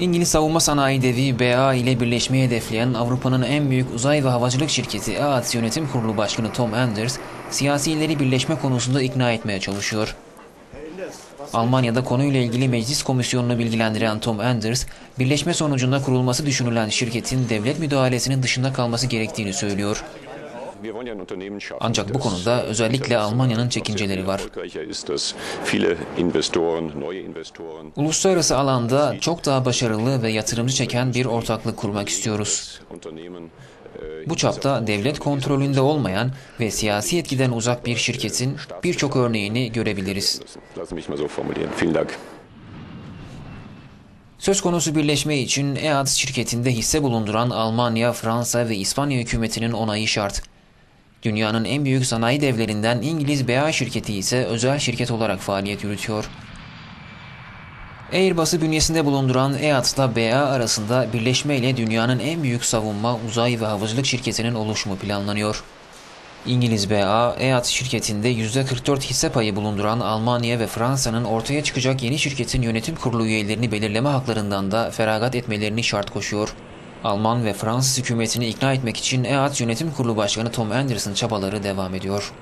İngiliz savunma sanayi devi BA ile birleşmeyi hedefleyen Avrupa'nın en büyük uzay ve havacılık şirketi EADS Yönetim Kurulu Başkanı Tom Enders, siyasileri birleşme konusunda ikna etmeye çalışıyor. Almanya'da konuyla ilgili meclis komisyonunu bilgilendiren Tom Enders, birleşme sonucunda kurulması düşünülen şirketin devlet müdahalesinin dışında kalması gerektiğini söylüyor. Ancak bu konuda özellikle Almanya'nın çekinceleri var. Uluslararası alanda çok daha başarılı ve yatırımcı çeken bir ortaklık kurmak istiyoruz. Bu çapta devlet kontrolünde olmayan ve siyasi etkiden uzak bir şirketin birçok örneğini görebiliriz. Söz konusu birleşme için EADS şirketinde hisse bulunduran Almanya, Fransa ve İspanya hükümetinin onayı şart. Dünyanın en büyük sanayi devlerinden İngiliz BA şirketi ise özel şirket olarak faaliyet yürütüyor. Airbus'u bünyesinde bulunduran EADS'la BA arasında birleşme ile dünyanın en büyük savunma, uzay ve havacılık şirketinin oluşumu planlanıyor. İngiliz BA, EADS şirketinde %44 hisse payı bulunduran Almanya ve Fransa'nın ortaya çıkacak yeni şirketin yönetim kurulu üyelerini belirleme haklarından da feragat etmelerini şart koşuyor. Alman ve Fransız hükümetini ikna etmek için EADS Yönetim Kurulu Başkanı Tom Anderson çabaları devam ediyor.